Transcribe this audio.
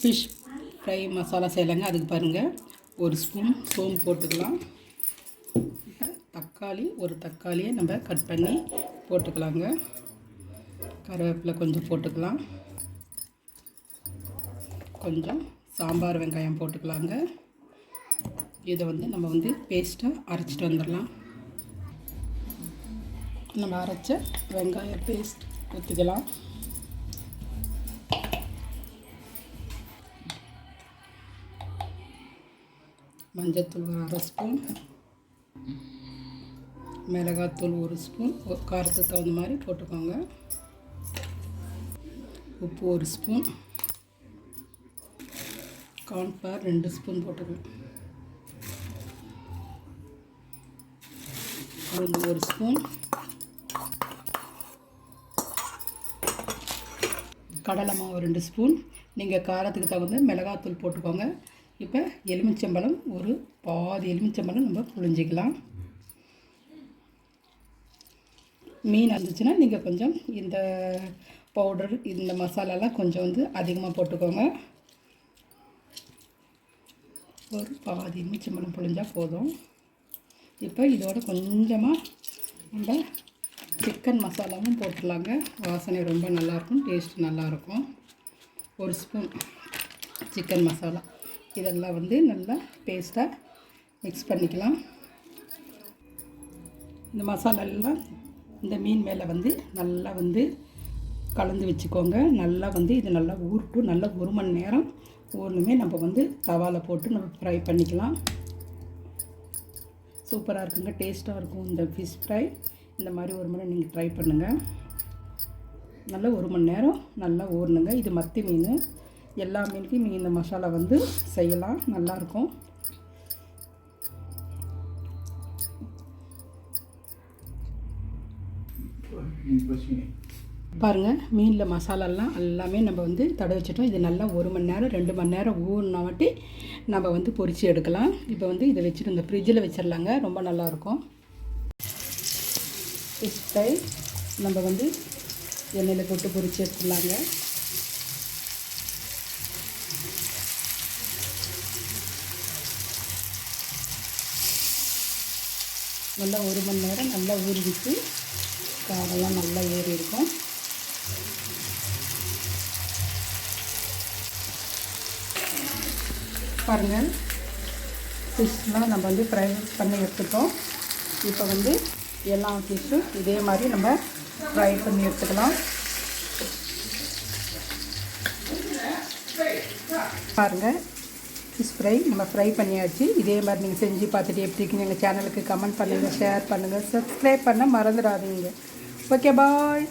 Fish fry masala செய்யலாங்க. அதுக்கு பாருங்கள் ஒரு ஸ்பூன் சோம்பு போட்டுக்கலாம். தக்காளி ஒரு தக்காளியை நம்ம கட் பண்ணி போட்டுக்கலாங்க. கருவேப்பிலை கொஞ்சம் போட்டுக்கலாம். கொஞ்சம் சாம்பார் வெங்காயம் போட்டுக்கலாங்க. இதை வந்து நம்ம வந்து பேஸ்ட்டாக அரைச்சிட்டு வந்துடலாம். நம்ம அரைச்ச வெங்காய பேஸ்ட் ஊற்றிக்கலாம் மஞ்சத்தூள் அரை ஸ்பூன். மிளகாத்தூள் ஒரு ஸ்பூன். காரத்துக்கு தகுந்த மாதிரி போட்டுக்கோங்க. உப்பு ஒரு ஸ்பூன். கார்ன்ஃப்ளவர் ரெண்டு ஸ்பூன் போட்டுக்கலாம். உளுந்து ஒரு ஸ்பூன். கடலை மாவு ரெண்டு ஸ்பூன். நீங்கள் காரத்துக்கு தகுந்த மிளகாத்தூள் போட்டுக்கோங்க. இப்போ எலுமிச்சம்பழம் ஒரு பாதி எலுமிச்சம்பழம் நம்ம புழிஞ்சிக்கலாம். மீன் இருந்துச்சுன்னா நீங்கள் கொஞ்சம் இந்த பவுடர் இந்த மசாலாலாம் கொஞ்சம் வந்து அதிகமாக போட்டுக்கோங்க. ஒரு பாதி எலுமிச்சம்பழம் புழிஞ்சால் போதும். இப்போ இதோட கொஞ்சமாக நம்ம சிக்கன் மசாலாவும் போட்டுடலாங்க. வாசனை ரொம்ப நல்லாயிருக்கும் டேஸ்ட் நல்லாயிருக்கும் ஒரு ஸ்பூன் சிக்கன் மசாலா. இதெல்லாம் வந்து நல்லா பேஸ்ட்டாக மிக்ஸ் பண்ணிக்கலாம். இந்த மசாலெல்லாம் இந்த மீன் மேலே வந்து நல்லா வந்து கலந்து வச்சுக்கோங்க. நல்லா வந்து இது நல்லா ஊறட்டும். நல்லா ஒரு மணி நேரம் ஊறணுமே. நம்ம வந்து தவாவில் போட்டு நம்ம ஃப்ரை பண்ணிக்கலாம். சூப்பராக இருக்குங்க. டேஸ்ட்டாக இருக்கும் இந்த ஃபிஷ் ஃப்ரை இந்த மாதிரி ஒரு முறை நீங்கள் ட்ரை பண்ணுங்கள் நல்லா ஒரு மணி நேரம் நல்லா ஊறணுங்க. இது மத்தி மீன். எல்லா மீனுக்கும் நீங்கள் இந்த மசாலா வந்து செய்யலாம். நல்லாயிருக்கும். பாருங்கள் மீனில் மசாலாலாம் எல்லாமே நம்ம வந்து தடை வச்சிட்டோம். இது நல்லா ஒரு மணி நேரம் ரெண்டு மணி நேரம் ஊறினா வாட்டி நம்ம வந்து பொரித்து எடுக்கலாம். இப்போ வந்து இதை வச்சுட்டு இந்த ஃப்ரிட்ஜில் வச்சிடலாங்க. ரொம்ப நல்லாயிருக்கும். ஃபிஷ் ஃப்ரை நம்ம வந்து எண்ணெயில் போட்டு பொரித்து எடுத்துடலாங்க. நல்லா ஒரு மணி நேரம் நல்லா ஊறிடுச்சு. காரெல்லாம் நல்லா ஏறி இருக்கும் பாருங்கள் ஃபிஷ்லாம் நம்ம வந்து ஃப்ரை பண்ணி எடுத்துட்டோம். இப்போ வந்து எல்லா ஃபிஷ்ஷும் இதே மாதிரி நம்ம ஃப்ரை பண்ணி எடுத்துக்கலாம். பாருங்கள் ஃபிஷ் ஃப்ரை நம்ம ஃப்ரை பண்ணியாச்சு. இதே மாதிரி நீங்கள் செஞ்சு பார்த்துட்டு எப்படி இருக்குன்னு எங்கள் சேனலுக்கு கமெண்ட் பண்ணுங்கள் ஷேர் பண்ணுங்கள் சப்ஸ்கிரைப் பண்ண மறந்துடாதீங்க. Okay bye